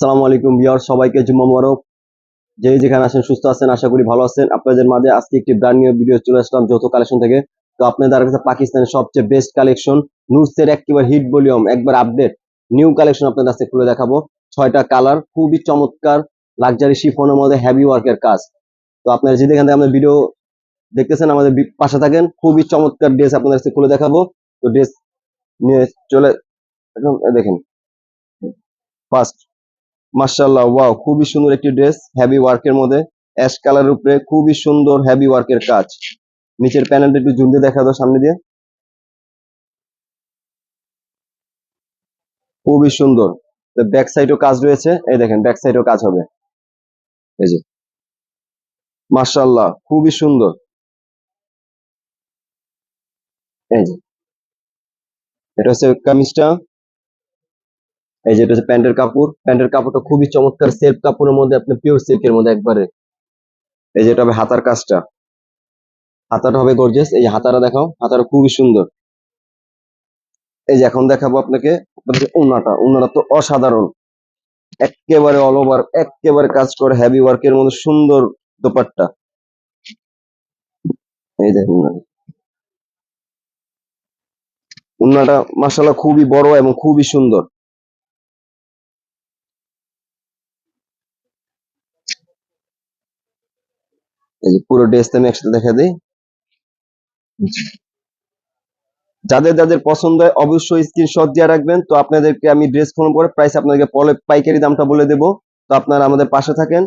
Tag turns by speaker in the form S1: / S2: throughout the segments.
S1: আসসালামু আলাইকুম বিয়ার সবাইকে জুম্মা মোবারক। যে যেখানে আছেন, সুস্থ আছেন, আশা করি ভালো আছেন। আপনাদের মাঝে আজকে একটি ব্র্যান্ড নিউ ভিডিও চলে আসলাম, যৌথ কালেকশন থেকে। তো আপনাদের কাছে পাকিস্তানের সবচেয়ে বেস্ট কালেকশন নুটসের একেবারে হিট ভলিউম একবার আপডেট নিউ কালেকশন আপনাদের কাছে খুলে দেখাবো। ছয়টা কালার খুবই চমৎকার লাক্সারি শিফনের মধ্যে হেভি ওয়ার্কের কাজ। তো আপনারা যেখান থেকে আমাদের ভিডিও দেখতেছেন, আমাদের পাশে থাকেন, খুবই চমৎকার ড্রেস আপনাদের কাছে খুলে দেখাবো। তো ড্রেস নিয়ে চলে একদম দেখেন। ফার্স্ট মার্শাল্লাহ ওয়াও, খুবই সুন্দর একটি ড্রেস হেভি ওয়ার্কের মধ্যে অ্যাশ কালারের উপরে খুবই সুন্দর হেভি ওয়ার্কের কাজ। নিচের প্যানেলটা একটু জুম দিয়ে দেখা দাও সামনে দিয়ে। খুবই সুন্দর। ব্যাক সাইডও কাজ রয়েছে, এই দেখেন ব্যাক সাইডও কাজ হবে। এই যে। মার্শাল্লাহ খুবই সুন্দর। এই যে। এটা হচ্ছে কামিজটা। এই যে এটা হচ্ছে প্যান্টের কাপড়। প্যান্টের কাপড়টা খুবই চমৎকার সেলফ কাপড়ের মধ্যে আপনি পিওর সিল্কের মধ্যে একবারে। এই যে এটা হবে হাতার কাজটা। হাতাটা হবে গর্জেস এই যে হাতাটা দেখাও, হাতাটা খুবই সুন্দর। এই যে এখন দেখাবো আপনাকে উন্নাটা উন্নাটা তো অসাধারণ। একেবারে অল ওভার একেবারে কাজ করে হেভি ওয়ার্কের মধ্যে সুন্দর দোপাট্টা। এই দেখুন। উন্নাটা মাসাল্লাহ খুবই বড় এবং খুবই সুন্দর। এই যে পুরো ড্রেসটা আমি একসাথে দেখা দিই। যাদের যাদের পছন্দ হয় অবশ্যই স্ক্রিনশট দিয়ে রাখবেন। তো আপনাদেরকে আমি ড্রেস ফোন করে প্রাইস আপনাদেরকে পাইকারি দামটা বলে দেবো। তো আপনারা আমাদের পাশে থাকেন।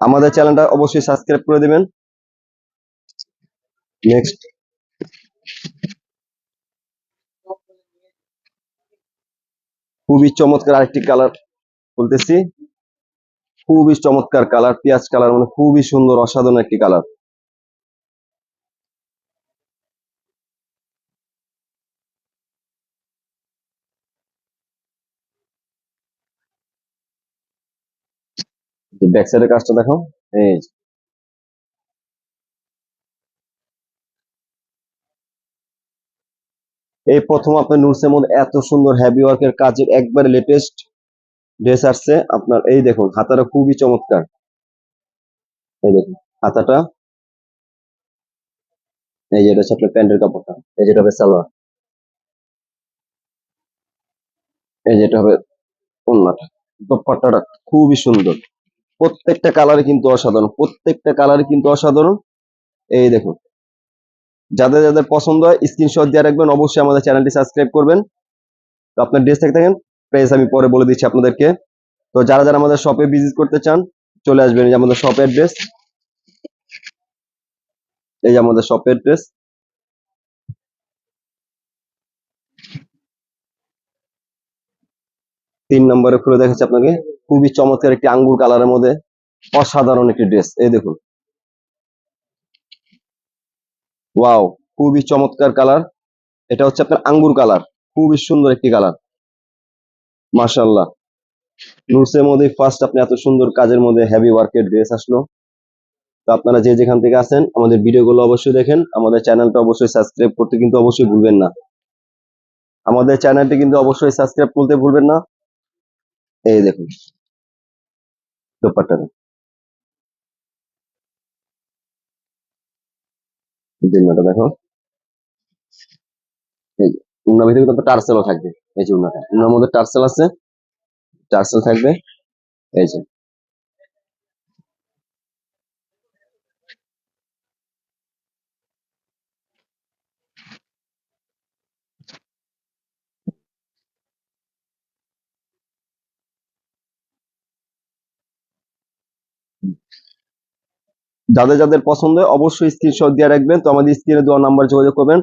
S1: আমাদের চ্যানেলটা অবশ্যই সাবস্ক্রাইব করে দেবেন। নেক্সট খুবই চমৎকার আরেকটি কালার বলতেছি খুবই চমৎকার কালার, পেঁয়াজ কালার মানে খুবই সুন্দর, অসাধারণ একটি কালার। ব্যাক সাইডের কাজটা দেখো, এই এই প্রথম আপনার নুটসের মধ্যে এত সুন্দর হেভি ওয়ার্কের কাজের একবারে লেটেস্ট ড্রেস আসছে। আপনার এই দেখুন, হাতাটা খুবই চমৎকার। এই দেখুন, হাতাটা। এই যেটা হচ্ছে আপনার প্যান্টের কাপড়টা, এই যেটা হবে সালোয়ার। এই যেটা হবে ওন্নাটা। খুবই সুন্দর। প্রত্যেকটা কালারে কিন্তু অসাধারণ, প্রত্যেকটা কালারে কিন্তু অসাধারণ। এই দেখুন। যাদের যাদের পছন্দ হয় স্ক্রিনশট দিয়ে রাখবেন। অবশ্যই আমাদের চ্যানেলটি সাবস্ক্রাইব করবেন। তো আপনার ড্রেস থেকে থাকেন প্রাইস আমি পরে বলে দিচ্ছি আপনাদেরকে। তো যারা যারা আমাদের শপে ভিজিট করতে চান, চলে আসবেন। এই যে আমাদের শপ অ্যাড্রেস এই যে আমাদের শপ অ্যাড্রেস তিন নম্বরে খুলে দেখাচ্ছি আপনাকে। খুবই চমৎকার একটি আঙ্গুর কালারের মধ্যে অসাধারণ একটি ড্রেস এই দেখুন। ওয়াও খুবই চমৎকার কালার এটা হচ্ছে আপনার আঙ্গুর কালার খুবই সুন্দর একটি কালার মাশাল্লাহ নুটসের মধ্যে ফার্স্ট আপনি এত সুন্দর কাজের মধ্যে হেভি ওয়ার্কের ড্রেস আসলো। তো আপনারা যে যেখান থেকে আছেন, আমাদের ভিডিওগুলো অবশ্যই দেখেন। আমাদের চ্যানেলটা অবশ্যই সাবস্ক্রাইব করতে কিন্তু অবশ্যই ভুলবেন না। আমাদের চ্যানেলটি কিন্তু অবশ্যই সাবস্ক্রাইব করতে ভুলবেন না। এই দেখুন উন্নাটা দেখো। এই যে। উন্নার ভিতরে কিন্তু টার্সেলও থাকবে এই যে উন্নাটা উন্নার মধ্যে টার্সেল আছে, টার্সেল থাকবে এই যে। যাদের যাদের পছন্দ অবশ্যই স্ক্রিনশট দিয়ে রাখবেন। তো আমাদের স্ক্রিনে দেওয়া নাম্বার যোগাযোগ করবেন।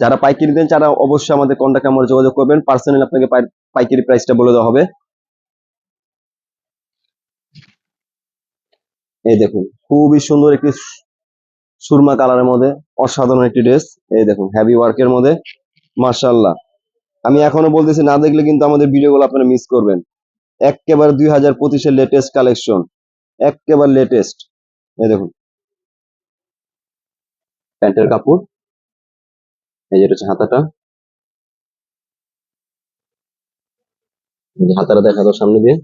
S1: যারা পাইকারি দেন, তারা অবশ্যই আমাদের কন্ট্যাক্ট নাম্বার যোগাযোগ করবেন। পার্সোনালি আপনাকে পাই- পাইকারি প্রাইসটা বলে দেওয়া হবে। এই দেখুন, খুবই সুন্দর একটি সুরমা কালারের মধ্যে অসাধারণ একটি ড্রেস এই দেখুন হেভি ওয়ার্কের মধ্যে। মার্শাল্লাহ আমি এখনও বলতেছি, না দেখলে কিন্তু আমাদের ভিডিওগুলো আপনারা মিস করবেন। একেবারে দুই হাজার পঁচিশের লেটেস্ট কালেকশন একেবারে লেটেস্ট এই দেখুন। প্যান্টের কাপড়। এই যেটা হচ্ছে হাতাটা। যে হাতারা দেখা দাও সামনে দিয়ে।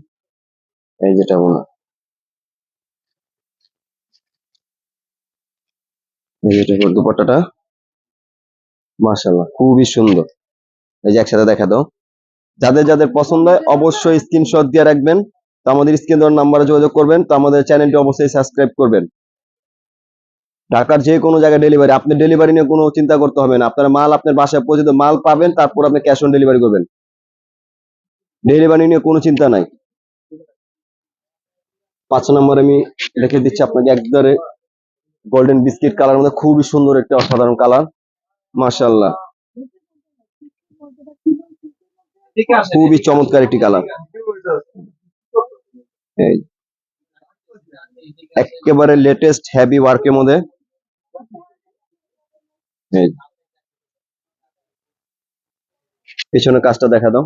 S1: এই যেটা বলো এই যেটা খুবই সুন্দর। এই যে একসাথে দেখা দাও। যাদের যাদের পছন্দ হয় অবশ্যই স্ক্রিনশট দিয়ে রাখবেন। তো আমাদের স্ক্রিন নাম্বারে যোগাযোগ করবেন। তো আমাদের চ্যানেলটি অবশ্যই সাবস্ক্রাইব করবেন। ঢাকার যে কোনো জায়গায় ডেলিভারি আপনি ডেলিভারি নিয়ে কোনো চিন্তা করতে হবে না। আপনার মাল আপনার বাসায় পর্যন্ত মাল পাবেন, তারপর আপনি ক্যাশ অন ডেলিভারি করবেন। ডেলিভারি নিয়ে কোনো চিন্তা নাই। পাঁচ নম্বর আমি রেখে দিচ্ছি আপনাকে একবারে গোল্ডেন বিস্কিট কালার মধ্যে খুবই সুন্দর একটা অসাধারণ কালার মাশাল্লাহ খুবই চমৎকার একটি কালার একেবারে লেটেস্ট হেভি ওয়ার্কের মধ্যে। পিছনে কাজটা দেখা দাও।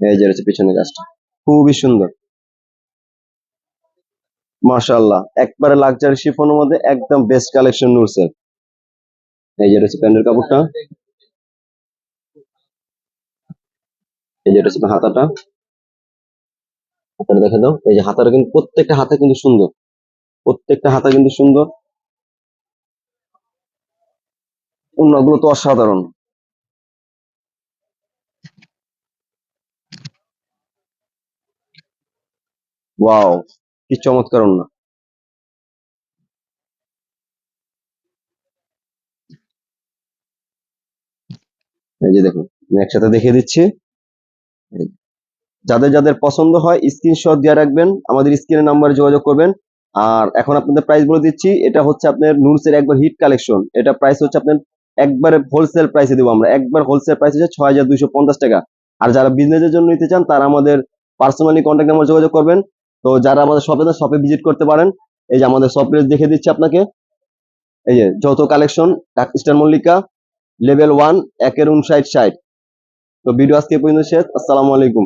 S1: এই যে রয়েছে পিছনে কাজটা। খুবই সুন্দর। মাশাআল্লাহ। একবারে লাক্সারি শিফনের মধ্যে একদম বেস্ট কালেকশন নূরসের এই যে রয়েছে প্যান্টের কাপড়টা। এই যে রয়েছে হাতাটা। হাতাটা দেখা দাও। এই যে হাতাটা কিন্তু প্রত্যেকটা হাতা কিন্তু সুন্দর। প্রত্যেকটা হাতা কিন্তু সুন্দর। অন্যগুলো তো অসাধারণ। ওয়াও, কি চমৎকার অন্য এই যে দেখুন, আমি একসাথে দেখিয়ে দিচ্ছি। যাদের যাদের পছন্দ হয় স্ক্রিনশট দিয়ে রাখবেন, আমাদের স্ক্রিনের নাম্বারে যোগাযোগ করবেন। আর এখন আপনাদের প্রাইস বলে দিচ্ছি, এটা হচ্ছে আপনার নুরসের একবার হিট কালেকশন এটা প্রাইস হচ্ছে আপনার একবারে হোলসেল প্রাইসে দেবো আমরা। একবার হোলসেল প্রাইস হচ্ছে ছয় হাজার দুইশো পঞ্চাশ টাকা। আর যারা বিজনেসের জন্য নিতে চান, তারা আমাদের পার্সোনালি কন্ট্যাক্ট নাম্বার যোগাযোগ করবেন। তো যারা আমাদের শপে শপে ভিজিট করতে পারেন। এই যে আমাদের শপ দেখে দিচ্ছি আপনাকে। এই যে যৌথ collection Easter Mallika level one একের উনষাট ষাট। তো ভিডিও আজকে পর্যন্ত শেষ। আসসালামু আলাইকুম।